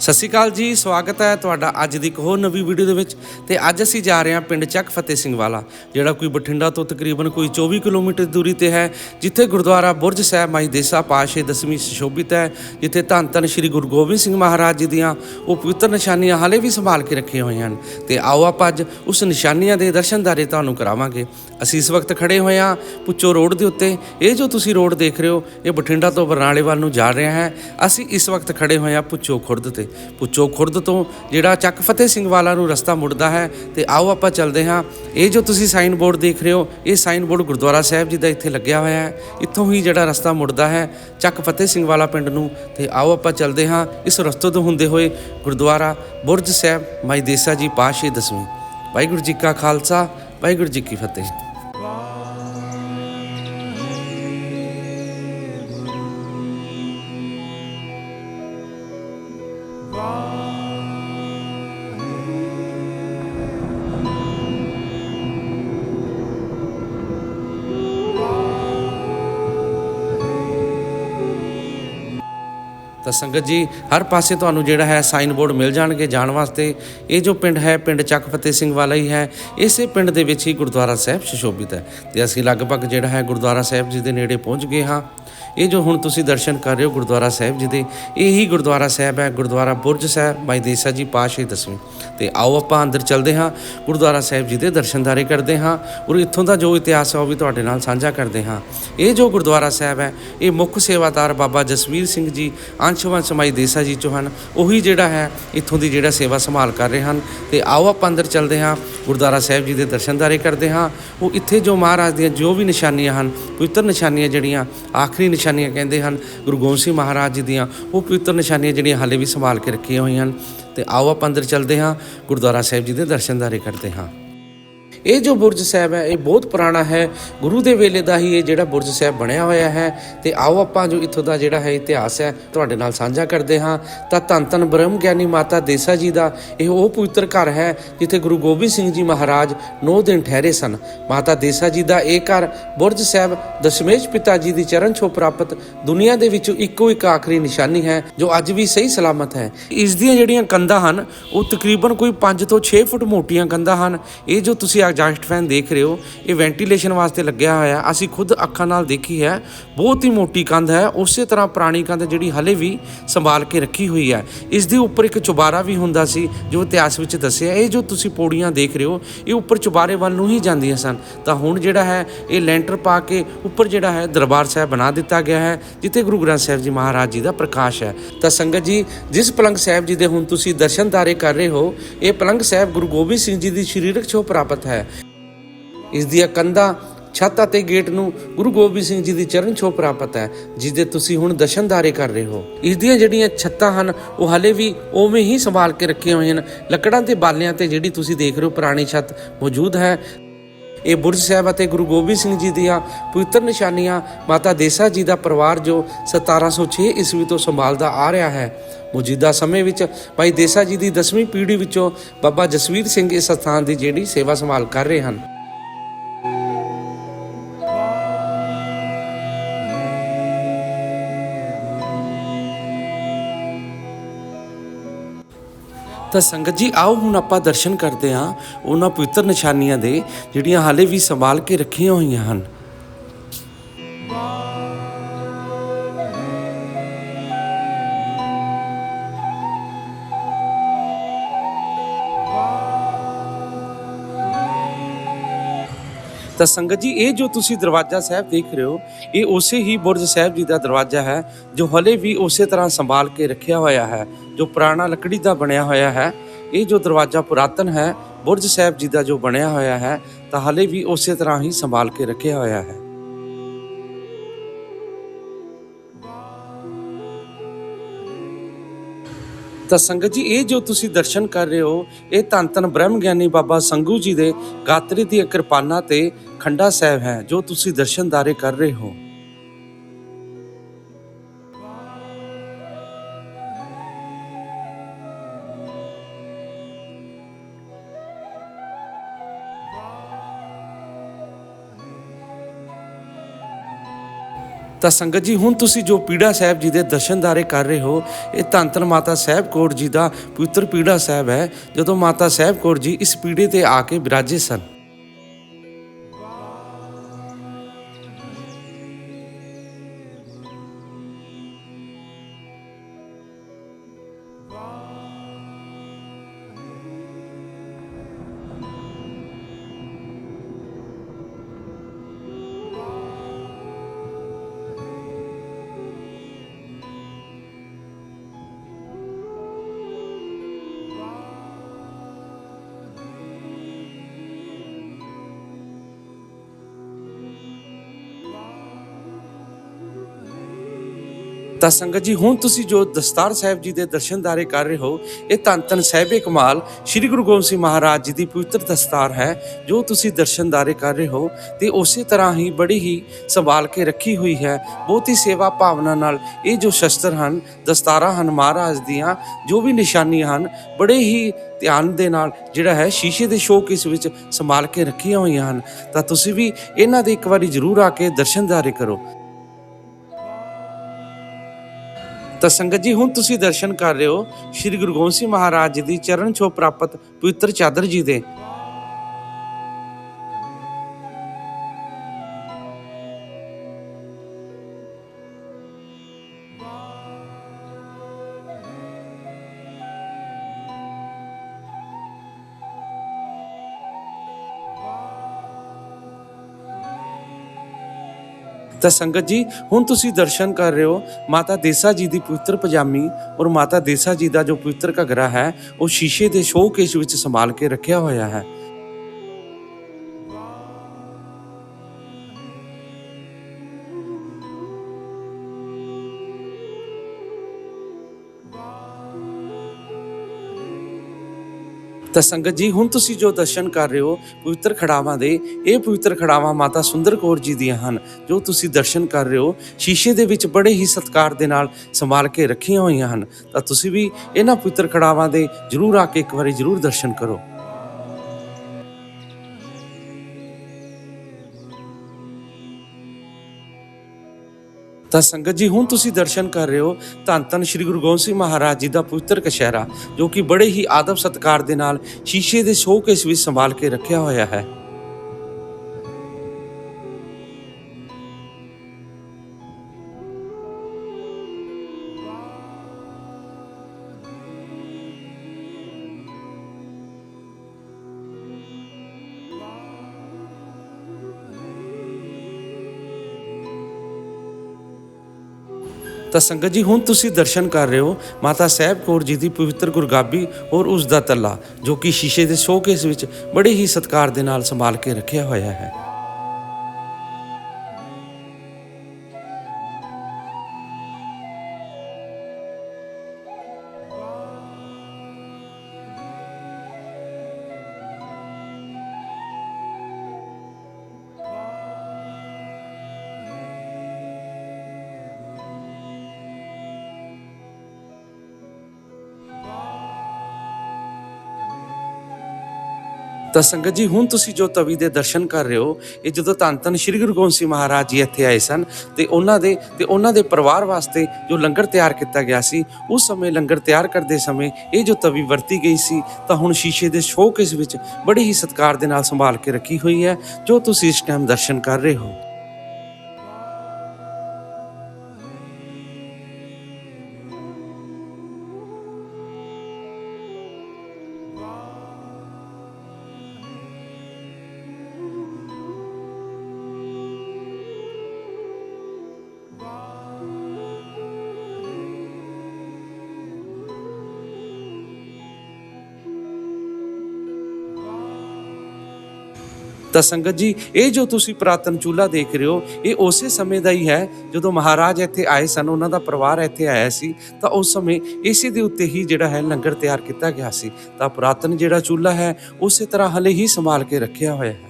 ਸਤਿ ਸ਼੍ਰੀ ਅਕਾਲ ਜੀ, ਸਵਾਗਤ ਹੈ ਤੁਹਾਡਾ ਅੱਜ ਦੀ ਇੱਕ ਹੋਰ ਨਵੀਂ ਵੀਡੀਓ ਦੇ ਵਿੱਚ। ਤੇ ਅੱਜ ਅਸੀਂ ਜਾ ਰਹੇ ਹਾਂ ਪਿੰਡ ਚੱਕ ਫਤਿਹ ਸਿੰਘ ਵਾਲਾ, ਜਿਹੜਾ ਕੋਈ ਬਠਿੰਡਾ ਤੋਂ ਤਕਰੀਬਨ ਕੋਈ 24 ਕਿਲੋਮੀਟਰ ਦੂਰੀ ਤੇ ਹੈ, ਜਿੱਥੇ ਗੁਰਦੁਆਰਾ ਬੁਰਜ ਸਾਹਿਬ ਮਾਈ ਦੇਸਾ ਪਾਸ਼ੇ ਦਸਵੀਂ ਸੁਸ਼ੋਭਿਤ ਹੈ, ਜਿੱਥੇ ਧੰਨ ਧੰਨ ਸ੍ਰੀ ਗੁਰੂ ਗੋਬਿੰਦ ਸਿੰਘ ਮਹਾਰਾਜ ਜੀ ਦੀਆਂ ਉਹ ਪਵਿੱਤਰ ਨਿਸ਼ਾਨੀਆਂ ਹਾਲੇ ਵੀ ਸੰਭਾਲ ਕੇ ਰੱਖੀਆਂ ਹੋਈਆਂ ਹਨ। ਤੇ ਆਓ ਆਪਾਂ ਅੱਜ ਉਸ ਨਿਸ਼ਾਨੀਆਂ ਦੇ ਦਰਸ਼ਨਦਾਰੇ ਤੁਹਾਨੂੰ ਕਰਾਵਾਂਗੇ। ਅਸੀਂ ਇਸ ਵਕਤ ਖੜੇ ਹੋਏ ਹਾਂ ਪੁੱਚੋ ਰੋਡ ਦੇ ਉੱਤੇ। ਇਹ ਜੋ ਤੁਸੀਂ ਰੋਡ ਦੇਖ ਰਹੇ ਹੋ, ਇਹ ਬਠਿੰਡਾ ਤੋਂ ਬਰਨਾਲੇ ਵੱਲ ਨੂੰ ਜਾ ਰਿਹਾ ਹੈ। ਅਸੀਂ ਇਸ ਵਕਤ ਖੜੇ ਹੋਏ ਹਾਂ ਪੁੱਚੋ ਖੁਰਦ ਤੇ। ਪੁੱਛੋ ਖੁਰਦ ਤੋਂ, ਜਿਹੜਾ ਚੱਕ ਫਤਿਹ ਸਿੰਘ ਵਾਲਾ ਨੂੰ ਰਸਤਾ ਮੁੜਦਾ ਹੈ, ਤੇ ਆਓ ਆਪਾਂ ਚੱਲਦੇ ਹਾਂ। ਇਹ ਜੋ ਤੁਸੀਂ ਸਾਈਨ ਬੋਰਡ ਦੇਖ ਰਹੇ ਹੋ, ਇਹ ਸਾਈਨ ਬੋਰਡ ਗੁਰਦੁਆਰਾ ਸਾਹਿਬ ਜੀ ਦਾ ਇੱਥੇ ਲੱਗਿਆ ਹੋਇਆ ਹੈ। ਇੱਥੋਂ ਹੀ ਜਿਹੜਾ ਰਸਤਾ ਮੁੜਦਾ ਹੈ, ਚੱਕ ਫਤਿਹ ਸਿੰਘ ਵਾਲਾ ਪਿੰਡ ਨੂੰ, ਤੇ ਆਓ ਆਪਾਂ ਚੱਲਦੇ ਹਾਂ ਇਸ ਰਸਤੇ ਤੋਂ ਹੁੰਦੇ ਹੋਏ ਗੁਰਦੁਆਰਾ ਬੁਰਜ ਸਾਹਿਬ, ਮਾਈ ਦੇਸਾ ਜੀ ਪਾਸ਼ੇ ਦਸਵੇਂ। ਵਾਹਿਗੁਰੂ ਜੀ ਕਾ ਖਾਲਸਾ, ਵਾਹਿਗੁਰੂ ਜੀ ਕੀ ਫਤਿਹ। ਤਾਂ ਸੰਗਤ ਜੀ, ਹਰ ਪਾਸੇ ਤੁਹਾਨੂੰ ਜਿਹੜਾ ਹੈ ਸਾਈਨ ਬੋਰਡ ਮਿਲ ਜਾਣਗੇ ਜਾਣ ਵਾਸਤੇ। ਇਹ ਜੋ ਪਿੰਡ ਹੈ, ਪਿੰਡ ਚੱਕ ਫਤਿਹ ਸਿੰਘ ਵਾਲਾ ਹੀ ਹੈ। ਇਸੇ ਪਿੰਡ ਦੇ ਵਿੱਚ ਹੀ ਗੁਰਦੁਆਰਾ ਸਾਹਿਬ ਸੁਸ਼ੋਭਿਤ ਹੈ। ਤੇ ਅਸੀਂ ਲਗਭਗ ਜਿਹੜਾ ਹੈ ਗੁਰਦੁਆਰਾ ਸਾਹਿਬ ਜੀ ਦੇ ਨੇੜੇ ਪਹੁੰਚ ਗਏ ਹਾਂ। ਇਹ ਜੋ ਹੁਣ ਤੁਸੀਂ ਦਰਸ਼ਨ ਕਰ ਰਹੇ ਹੋ ਗੁਰਦੁਆਰਾ ਸਾਹਿਬ ਜੀ ਦੇ, ਇਹੀ ਗੁਰਦੁਆਰਾ ਸਾਹਿਬ ਹੈ, ਗੁਰਦੁਆਰਾ ਬੁਰਜ ਸਾਹਿਬ ਮਾਈ ਦੇਸਾ ਜੀ ਪਾਸ਼ੇ ਦਸਵੀਂ। ਤੇ ਆਓ ਆਪਾਂ ਅੰਦਰ ਚੱਲਦੇ ਹਾਂ, ਗੁਰਦੁਆਰਾ ਸਾਹਿਬ ਜੀ ਦੇ ਦਰਸ਼ਨਦਾਰੇ ਕਰਦੇ ਹਾਂ ਔਰ ਇੱਥੋਂ ਦਾ ਜੋ ਇਤਿਹਾਸ ਹੈ ਉਹ ਵੀ ਤੁਹਾਡੇ ਨਾਲ ਸਾਂਝਾ ਕਰਦੇ ਹਾਂ। ਇਹ ਜੋ ਗੁਰਦੁਆਰਾ ਸਾਹਿਬ ਹੈ, ਇਹ ਮੁੱਖ ਸੇਵਾਦਾਰ ਬਾਬਾ ਜਸਵੀਰ ਸਿੰਘ ਜੀ ਅੰਸ਼ਵੰਸ਼ ਮਾਈ ਦੇਸਾ ਜੀ ਚੋਂ ਹਨ। ਉਹੀ ਜਿਹੜਾ ਹੈ, ਇੱਥੋਂ ਦੀ ਜਿਹੜਾ ਸੇਵਾ ਸੰਭਾਲ ਕਰ ਰਹੇ ਹਨ। ਤੇ ਆਓ ਆਪਾਂ ਅੰਦਰ ਚੱਲਦੇ ਹਾਂ, ਗੁਰਦੁਆਰਾ ਸਾਹਿਬ ਜੀ ਦੇ ਦਰਸ਼ਨਦਾਰੇ ਕਰਦੇ ਹਾਂ। ਉਹ ਇੱਥੇ ਜੋ ਮਹਾਰਾਜ ਦੀਆਂ ਜੋ ਵੀ ਨਿਸ਼ਾਨੀਆਂ ਹਨ, ਪਵਿੱਤਰ ਨਿਸ਼ਾਨੀਆਂ ਜਿਹੜੀਆਂ, ਆਖਰੀ ਨਿਸ਼ਾਨੀਆਂ ਨਿਸ਼ਾਨੀਆਂ ਕਹਿੰਦੇ ਹਨ, ਗੁਰੂ ਗੋਬਿੰਦ ਸਿੰਘ ਮਹਾਰਾਜ ਜੀ ਦੀਆਂ, ਉਹ ਪਵਿੱਤਰ ਨਿਸ਼ਾਨੀਆਂ ਜਿਹੜੀਆਂ ਹਾਲੇ ਵੀ ਸੰਭਾਲ ਕੇ ਰੱਖੀਆਂ ਹੋਈਆਂ ਹਨ। ਤੇ ਆਓ ਆਪਾਂ ਅੰਦਰ ਚੱਲਦੇ ਹਾਂ, ਗੁਰਦੁਆਰਾ ਸਾਹਿਬ ਜੀ ਦੇ ਦਰਸ਼ਨਦਾਰੇ ਕਰਦੇ ਹਾਂ। ਇਹ ਜੋ ਬੁਰਜ ਸਾਹਿਬ ਹੈ, ਇਹ ਬਹੁਤ ਪੁਰਾਣਾ ਹੈ। ਗੁਰੂ ਦੇ ਵੇਲੇ ਦਾ ਹੀ ਇਹ ਜਿਹੜਾ ਬੁਰਜ ਸਾਹਿਬ ਬਣਿਆ ਹੋਇਆ ਹੈ। ਤੇ ਆਓ ਆਪਾਂ ਜੋ ਇੱਥੋਂ ਦਾ ਜਿਹੜਾ ਹੈ ਇਤਿਹਾਸ ਹੈ, ਤੁਹਾਡੇ ਨਾਲ ਸਾਂਝਾ ਕਰਦੇ ਹਾਂ। ਤਾਂ ਧੰਨ ਧੰਨ ਬ੍ਰਹਮ ਗਿਆਨੀ ਮਾਤਾ ਦੇਸਾ ਜੀ ਦਾ ਇਹ ਉਹ ਪਵਿੱਤਰ ਘਰ ਹੈ, ਜਿੱਥੇ ਗੁਰੂ ਗੋਬਿੰਦ ਸਿੰਘ ਜੀ ਮਹਾਰਾਜ 9 ਦਿਨ ਠਹਿਰੇ ਸਨ। ਮਾਤਾ ਦੇਸਾ ਜੀ ਦਾ ਇਹ ਘਰ ਬੁਰਜ ਸਾਹਿਬ ਦਸ਼ਮੇਸ਼ ਪਿਤਾ ਜੀ ਦੀ ਚਰਨ ਛੋ ਪ੍ਰਾਪਤ ਦੁਨੀਆ ਦੇ ਵਿੱਚੋਂ ਇੱਕੋ ਇੱਕ ਆਖਰੀ ਨਿਸ਼ਾਨੀ ਹੈ, ਜੋ ਅੱਜ ਵੀ ਸਹੀ ਸਲਾਮਤ ਹੈ। ਇਸ ਦੀਆਂ ਜਿਹੜੀਆਂ ਕੰਧਾਂ ਹਨ, ਉਹ ਤਕਰੀਬਨ ਕੋਈ 5 ਤੋਂ 6 ਫੁੱਟ ਮੋਟੀਆਂ ਕੰਧਾਂ ਹਨ। ਇਹ ਜੋ ਤੁਸੀਂ ਐਗਜ਼ਾਸਟ ਫੈਨ ਦੇਖ ਰਹੇ ਹੋ, ਇਹ ਵੈਂਟੀਲੇਸ਼ਨ ਵਾਸਤੇ ਲੱਗਿਆ ਹੋਇਆ ਅਸੀਂ ਖੁਦ ਅੱਖਾਂ ਨਾਲ ਦੇਖੀ ਹੈ, ਬਹੁਤ ਹੀ ਮੋਟੀ ਕੰਧ ਹੈ, ਉਸੇ ਤਰ੍ਹਾਂ ਪੁਰਾਣੀ ਕੰਧ ਜਿਹੜੀ ਹਲੇ ਵੀ ਸੰਭਾਲ ਕੇ ਰੱਖੀ ਹੋਈ ਹੈ। ਇਸ ਦੇ ਉੱਪਰ ਇੱਕ ਚੁਬਾਰਾ ਵੀ ਹੁੰਦਾ ਸੀ, ਜੋ ਇਤਿਹਾਸ ਵਿੱਚ ਦੱਸਿਆ, ਇਹ ਜੋ ਤੁਸੀਂ ਪੌੜੀਆਂ ਦੇਖ ਰਹੇ ਹੋ, ਇਹ ਉੱਪਰ ਚੁਬਾਰੇ ਵੱਲ ਨੂੰ ਹੀ ਜਾਂਦੀਆਂ ਸਨ। ਤਾਂ ਹੁਣ ਜਿਹੜਾ ਹੈ, ਇਹ ਲੈਂਟਰ ਪਾ ਕੇ ਉੱਪਰ ਜਿਹੜਾ ਹੈ, ਦਰਬਾਰ ਸਾਹਿਬ ਬਣਾ ਦਿੱਤਾ ਗਿਆ ਹੈ, ਜਿੱਥੇ ਗੁਰੂ ਗ੍ਰੰਥ ਸਾਹਿਬ ਜੀ ਮਹਾਰਾਜ ਜੀ ਦਾ ਪ੍ਰਕਾਸ਼ ਹੈ। ਤਾਂ ਸੰਗਤ ਜੀ, ਜਿਸ ਪਲੰਗ ਸਾਹਿਬ ਜੀ ਦੇ ਹੁਣ ਤੁਸੀਂ ਦਰਸ਼ਨਦਾਰੇ ਕਰ ਰਹੇ ਹੋ, ਇਹ ਪਲੰਗ ਸਾਹਿਬ ਗੁਰੂ ਗੋਬਿੰਦ ਸਿੰਘ ਜੀ ਦੀ ਸਰੀਰਕ ਛੋ ਪ੍ਰਾਪਤ ਹੈ। ਇਸ ਦੀਆਂ ਕੰਧਾਂ ਛੱਤ ਅਤੇ ਗੇਟ ਨੂੰ ਗੁਰੂ ਗੋਬਿੰਦ ਸਿੰਘ ਜੀ ਦੀ ਚਰਨ ਛੋਹ ਪ੍ਰਾਪਤ ਹੈ ਜਿਸ ਦੇ ਤੁਸੀਂ ਹੁਣ ਦਰਸ਼ਨਦਾਰੇ ਕਰ ਰਹੇ ਹੋ। ਇਸ ਦੀਆਂ ਜਿਹੜੀਆਂ ਛੱਤਾਂ ਹਨ, ਉਹ ਹਲੇ ਵੀ ਉਵੇਂ ਹੀ ਸੰਭਾਲ ਕੇ ਰੱਖੀਆਂ ਹੋਈਆਂ ਹਨ। ਲੱਕੜਾਂ ਤੇ ਬਾਲਿਆਂ ਤੇ ਜਿਹੜੀ ਤੁਸੀਂ ਦੇਖ ਰਹੇ ਹੋ, ਪੁਰਾਣੀ ਛੱਤ ਮੌਜੂਦ ਹੈ। ਇਹ ਬੁਰਜ ਸਾਹਿਬ ਅਤੇ ਗੁਰੂ ਗੋਬਿੰਦ ਸਿੰਘ ਜੀ ਦੀਆਂ ਪਵਿੱਤਰ ਨਿਸ਼ਾਨੀਆਂ ਮਾਤਾ ਦੇਸਾ ਜੀ ਦਾ ਪਰਿਵਾਰ ਜੋ 1706 ਈਸਵੀ ਤੋਂ ਸੰਭਾਲਦਾ ਆ ਰਿਹਾ ਹੈ। ਮੌਜੂਦਾ ਸਮੇਂ ਵਿੱਚ ਭਾਈ ਦੇਸਾ ਜੀ ਦੀ 10ਵੀਂ ਪੀੜ੍ਹੀ ਵਿੱਚੋਂ ਬਾਬਾ ਜਸਵੀਰ ਸਿੰਘ ਇਸ ਸਥਾਨ ਦੀ ਜਿਹੜੀ ਸੇਵਾ ਸੰਭਾਲ ਕਰ ਰਹੇ ਹਨ। ਤਾਂ ਸੰਗਤ ਜੀ, ਆਓ ਹੁਣ ਆਪਾਂ ਦਰਸ਼ਨ ਕਰਦੇ ਹਾਂ ਉਹਨਾਂ ਪਵਿੱਤਰ ਨਿਸ਼ਾਨੀਆਂ ਦੇ, ਜਿਹੜੀਆਂ ਹਾਲੇ ਵੀ ਸੰਭਾਲ ਕੇ ਰੱਖੀਆਂ ਹੋਈਆਂ ਹਨ। ਤਾਂ ਸੰਗਤ ਜੀ, ਇਹ ਜੋ ਤੁਸੀਂ ਦਰਵਾਜ਼ਾ ਸਾਹਿਬ ਦੇਖ ਰਹੇ ਹੋ, ਇਹ ਉਸੇ ਹੀ ਬੁਰਜ ਸਾਹਿਬ ਜੀ ਦਾ ਦਰਵਾਜ਼ਾ ਹੈ, ਜੋ ਹਲੇ ਵੀ ਉਸੇ ਤਰ੍ਹਾਂ ਸੰਭਾਲ ਕੇ ਰੱਖਿਆ ਹੋਇਆ ਹੈ, ਜੋ ਪੁਰਾਣਾ ਲੱਕੜੀ ਦਾ ਬਣਿਆ ਹੋਇਆ ਹੈ। ਇਹ ਜੋ ਦਰਵਾਜ਼ਾ ਪੁਰਾਤਨ ਹੈ, ਬੁਰਜ ਸਾਹਿਬ ਜੀ ਦਾ ਜੋ ਬਣਿਆ ਹੋਇਆ ਹੈ, ਤਾਂ ਹਲੇ ਵੀ ਉਸੇ ਤਰ੍ਹਾਂ ਹੀ ਸੰਭਾਲ ਕੇ ਰੱਖਿਆ ਹੋਇਆ ਹੈ। ਤਾਂ ਸੰਗਤ ਜੀ, ਇਹ ਜੋ ਤੁਸੀਂ ਦਰਸ਼ਨ ਕਰ ਰਹੇ ਹੋ, ਇਹ ਧੰਨ ਧੰਨ ਬ੍ਰਹਮ ਗਿਆਨੀ ਬਾਬਾ ਸੰਗੂ ਜੀ ਦੇ ਗਾਤਰੀ ਦੀ ਕਿਰਪਾਨਾ ਤੇ ਖੰਡਾ ਸਾਹਿਬ ਹੈ, ਜੋ ਤੁਸੀਂ ਦਰਸ਼ਨਦਾਰੇ ਕਰ ਰਹੇ ਹੋ। ਤਾਂ ਸੰਗਤ ਜੀ, ਹੁਣ ਤੁਸੀਂ ਜੋ ਪੀੜਾ ਸਾਹਿਬ ਜੀ ਦੇ ਦਰਸ਼ਨਦਾਰੇ ਕਰ ਰਹੇ ਹੋ, ਇਹ ਧੰਨ ਧੰਨ ਮਾਤਾ ਸਾਹਿਬ ਕੌਰ ਜੀ ਦਾ ਪਵਿੱਤਰ ਪੀੜਾ ਸਾਹਿਬ ਹੈ। ਜਦੋਂ ਮਾਤਾ ਸਾਹਿਬ ਕੌਰ ਜੀ ਇਸ ਪੀੜੇ ਤੇ ਆ ਕੇ ਬਿਰਾਜੇ ਸਨ ਤਾਂ ਸੰਗਤ ਜੀ, ਹੁਣ ਤੁਸੀਂ ਜੋ ਦਸਤਾਰ ਸਾਹਿਬ ਜੀ ਦੇ ਦਰਸ਼ਨਦਾਰੇ ਕਰ ਰਹੇ ਹੋ, ਇਹ ਧੰਨ ਧੰਨ ਸਾਹਿਬੇ ਕਮਾਲ, ਸ੍ਰੀ ਗੁਰੂ ਗੋਬਿੰਦ ਸਿੰਘ ਮਹਾਰਾਜ ਜੀ ਦੀ ਪਵਿੱਤਰ ਦਸਤਾਰ ਹੈ, ਜੋ ਤੁਸੀਂ ਦਰਸ਼ਨਦਾਰੇ ਕਰ ਰਹੇ ਹੋ, ਤੇ ਉਸੇ ਤਰ੍ਹਾਂ ਹੀ ਬੜੀ ਹੀ ਸੰਭਾਲ ਕੇ ਰੱਖੀ ਹੋਈ ਹੈ, ਬਹੁਤ ਹੀ ਸੇਵਾ ਭਾਵਨਾ ਨਾਲ ਇਹ ਜੋ ਸ਼ਸਤਰ ਹਨ, ਦਸਤਾਰਾਂ ਹਨ ਮਹਾਰਾਜ ਦੀਆਂ, ਜੋ ਵੀ ਨਿਸ਼ਾਨੀਆਂ ਹਨ, ਬੜੇ ਹੀ ਧਿਆਨ ਦੇ ਨਾਲ ਜਿਹੜਾ ਹੈ ਸ਼ੀਸ਼ੇ ਦੇ ਸ਼ੋਕੇਸ ਵਿੱਚ ਸੰਭਾਲ ਕੇ ਰੱਖੀਆਂ ਹੋਈਆਂ ਹਨ। ਤਾਂ ਤੁਸੀਂ ਵੀ ਇਹਨਾਂ ਦੇ ਇੱਕ ਵਾਰੀ ਜ਼ਰੂਰ ਆ ਕੇ ਦਰਸ਼ਨਦਾਰੇ ਕਰੋ। ਤਾਂ ਸੰਗਤ ਜੀ, ਹੁਣ ਤੁਸੀਂ ਦਰਸ਼ਨ ਕਰ ਰਹੇ ਹੋ ਸ੍ਰੀ ਗੁਰੂ ਗੋਬਿੰਦ ਸਿੰਘ ਮਹਾਰਾਜ ਜੀ ਦੀ ਚਰਨ ਛੋਹ ਪ੍ਰਾਪਤ ਪਵਿੱਤਰ ਚਾਦਰ ਜੀ ਦੇ ਤਾਂ ਸੰਗਤ ਜੀ, ਹੁਣ ਤੁਸੀਂ ਦਰਸ਼ਨ ਕਰ ਰਹੇ ਹੋ ਮਾਤਾ ਦੇਸਾ ਜੀ ਦੀ ਪਵਿੱਤਰ ਪਜਾਮੀ ਔਰ ਮਾਤਾ ਦੇਸਾ ਜੀ ਦਾ ਜੋ ਪਵਿੱਤਰ ਘਗਰਾ ਹੈ, ਉਹ ਸ਼ੀਸ਼ੇ ਦੇ ਸ਼ੋਕੇਸ ਵਿੱਚ ਸੰਭਾਲ ਕੇ ਰੱਖਿਆ ਹੋਇਆ ਹੈ। ਤਾਂ ਸੰਗਤ ਜੀ, ਹੁਣ ਤੁਸੀਂ ਜੋ ਦਰਸ਼ਨ ਕਰ ਰਹੇ ਹੋ, ਪਵਿੱਤਰ ਖੜਾਵਾਂ ਦੇ, ਇਹ ਪਵਿੱਤਰ ਖੜਾਵਾਂ ਮਾਤਾ ਸੁੰਦਰ ਕੌਰ ਜੀ ਦੀਆਂ ਹਨ, ਜੋ ਤੁਸੀਂ ਦਰਸ਼ਨ ਕਰ ਰਹੇ ਹੋ, ਸ਼ੀਸ਼ੇ ਦੇ ਵਿੱਚ ਬੜੇ ਹੀ ਸਤਿਕਾਰ ਦੇ ਨਾਲ ਸੰਭਾਲ ਕੇ ਰੱਖੀਆਂ ਹੋਈਆਂ ਹਨ, ਤਾਂ ਤੁਸੀਂ ਵੀ ਇਹਨਾਂ ਪਵਿੱਤਰ ਖੜਾਵਾਂ ਦੇ ਜਰੂਰ ਆ ਕੇ ਇੱਕ ਵਾਰੀ ਜਰੂਰ ਦਰਸ਼ਨ ਕਰੋ। ਤਾਂ ਸੰਗਤ ਜੀ, ਹੁਣ ਤੁਸੀਂ ਦਰਸ਼ਨ ਕਰ ਰਹੇ ਹੋ ਧੰਨ ਧੰਨ ਸ੍ਰੀ ਗੁਰੂ ਗੋਬਿੰਦ ਸਿੰਘ ਮਹਾਰਾਜ ਜੀ ਦਾ ਪਵਿੱਤਰ ਕਸ਼ਹਿਰਾ ਜੋ ਕਿ ਬੜੇ ਹੀ ਆਦਬ ਸਤਕਾਰ ਦੇ ਨਾਲ ਸ਼ੀਸ਼ੇ ਦੇ ਸ਼ੋਕੇਸ ਵਿੱਚ ਸੰਭਾਲ ਕੇ ਰੱਖਿਆ ਹੋਇਆ ਹੈ। ਤਾਂ ਸੰਗਤ ਜੀ, ਹੁਣ ਤੁਸੀਂ ਦਰਸ਼ਨ ਕਰ ਰਹੇ ਹੋ ਮਾਤਾ ਸਾਹਿਬ ਕੌਰ ਜੀ ਦੀ ਪਵਿੱਤਰ ਗੁਰਗਾਬੀ ਔਰ ਉਸ ਦਾ ਤੱਲਾ, ਜੋ ਕਿ ਸ਼ੀਸ਼ੇ ਦੇ ਸ਼ੋਕੇਸ ਵਿੱਚ ਬੜੇ ਹੀ ਸਤਕਾਰ ਦੇ ਨਾਲ ਸੰਭਾਲ ਕੇ ਰੱਖਿਆ ਹੋਇਆ ਹੈ। ਤਾਂ ਸੰਗਤ ਜੀ, ਹੁਣ ਤੁਸੀਂ ਜੋ ਤਵੀ ਦੇ ਦਰਸ਼ਨ ਕਰ ਰਹੇ ਹੋ, ਇਹ ਜਦੋਂ ਧੰਨ ਧੰਨ ਸ੍ਰੀ ਗੁਰੂ ਗੋਬਿੰਦ ਸਿੰਘ ਮਹਾਰਾਜ ਜੀ ਇੱਥੇ ਆਏ ਸਨ ਤੇ ਉਹਨਾਂ ਦੇ ਤੇ ਉਹਨਾਂ ਦੇ ਪਰਿਵਾਰ ਵਾਸਤੇ ਜੋ ਲੰਗਰ ਤਿਆਰ ਕੀਤਾ ਗਿਆ ਸੀ, ਉਸ ਸਮੇਂ ਲੰਗਰ ਤਿਆਰ ਕਰਦੇ ਸਮੇਂ ਇਹ ਜੋ ਤਵੀ ਵਰਤੀ ਗਈ ਸੀ, ਤਾਂ ਹੁਣ ਸ਼ੀਸ਼ੇ ਦੇ ਸ਼ੋਕੇਸ ਵਿੱਚ ਬੜੀ ਹੀ ਸਤਿਕਾਰ ਦੇ ਨਾਲ ਸੰਭਾਲ ਕੇ ਰੱਖੀ ਹੋਈ ਹੈ, ਜੋ ਤੁਸੀਂ ਇਸ ਟਾਈਮ ਦਰਸ਼ਨ ਕਰ ਰਹੇ ਹੋ। ਤਾਂ ਸੰਗਤ ਜੀ, ਇਹ ਜੋ ਤੁਸੀਂ ਪ੍ਰਾਤਨ ਚੂਲਾ ਦੇਖ ਰਹੇ ਹੋ, ਇਹ ਉਸੇ ਸਮੇਂ ਦਾ ਹੀ ਹੈ, ਜਦੋਂ ਮਹਾਰਾਜ ਇੱਥੇ ਆਏ ਸਨ, ਉਹਨਾਂ ਦਾ ਪਰਿਵਾਰ ਇੱਥੇ ਆਇਆ ਸੀ, ਤਾਂ ਉਸ ਸਮੇਂ ਇਸੇ ਦੇ ਉੱਤੇ ਹੀ ਜਿਹੜਾ ਹੈ ਲੰਗਰ ਤਿਆਰ ਕੀਤਾ ਗਿਆ ਸੀ। ਤਾਂ ਪ੍ਰਾਤਨ ਜਿਹੜਾ ਚੂਲਾ ਹੈ, ਉਸੇ ਤਰ੍ਹਾਂ ਹਲੇ ਹੀ ਸੰਭਾਲ ਕੇ ਰੱਖਿਆ ਹੋਇਆ ਹੈ।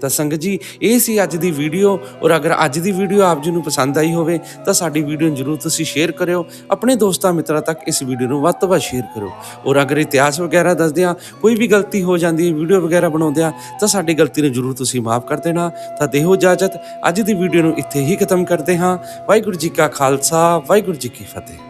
ਤਾਂ ਸੰਗਤ ਜੀ, ਇਹ ਸੀ ਅੱਜ ਦੀ ਵੀਡੀਓ ਔਰ ਅਗਰ ਅੱਜ ਦੀ ਵੀਡੀਓ ਆਪ ਜੀ ਨੂੰ ਪਸੰਦ ਆਈ ਹੋਵੇ, ਤਾਂ ਸਾਡੀ ਵੀਡੀਓ ਨੂੰ ਜਰੂਰ ਤੁਸੀਂ ਸ਼ੇਅਰ ਕਰਿਓ, ਆਪਣੇ ਦੋਸਤਾਂ ਮਿੱਤਰਾਂ ਤੱਕ ਇਸ ਵੀਡੀਓ ਨੂੰ ਵੱਧ ਤੋਂ ਵੱਧ ਸ਼ੇਅਰ ਕਰੋ ਔਰ ਅਗਰ ਇਤਿਹਾਸ ਵਗੈਰਾ ਦੱਸਦਿਆਂ ਕੋਈ ਵੀ ਗਲਤੀ ਹੋ ਜਾਂਦੀ ਹੈ, ਵੀਡੀਓ ਵਗੈਰਾ ਬਣਾਉਂਦਿਆਂ ਤਾਂ ਸਾਡੀ ਗਲਤੀ ਨੂੰ ਜਰੂਰ ਤੁਸੀਂ ਮਾਫ ਕਰ ਦੇਣਾ, ਤਾਂ ਦੇਹੋ ਇਜਾਜ਼ਤ। ਅੱਜ ਦੀ ਵੀਡੀਓ ਨੂੰ ਇੱਥੇ ਹੀ ਖਤਮ ਕਰਦੇ ਹਾਂ। ਵਾਹਿਗੁਰੂ ਜੀ ਕਾ ਖਾਲਸਾ, ਵਾਹਿਗੁਰੂ ਜੀ ਕੀ ਫਤਿਹ।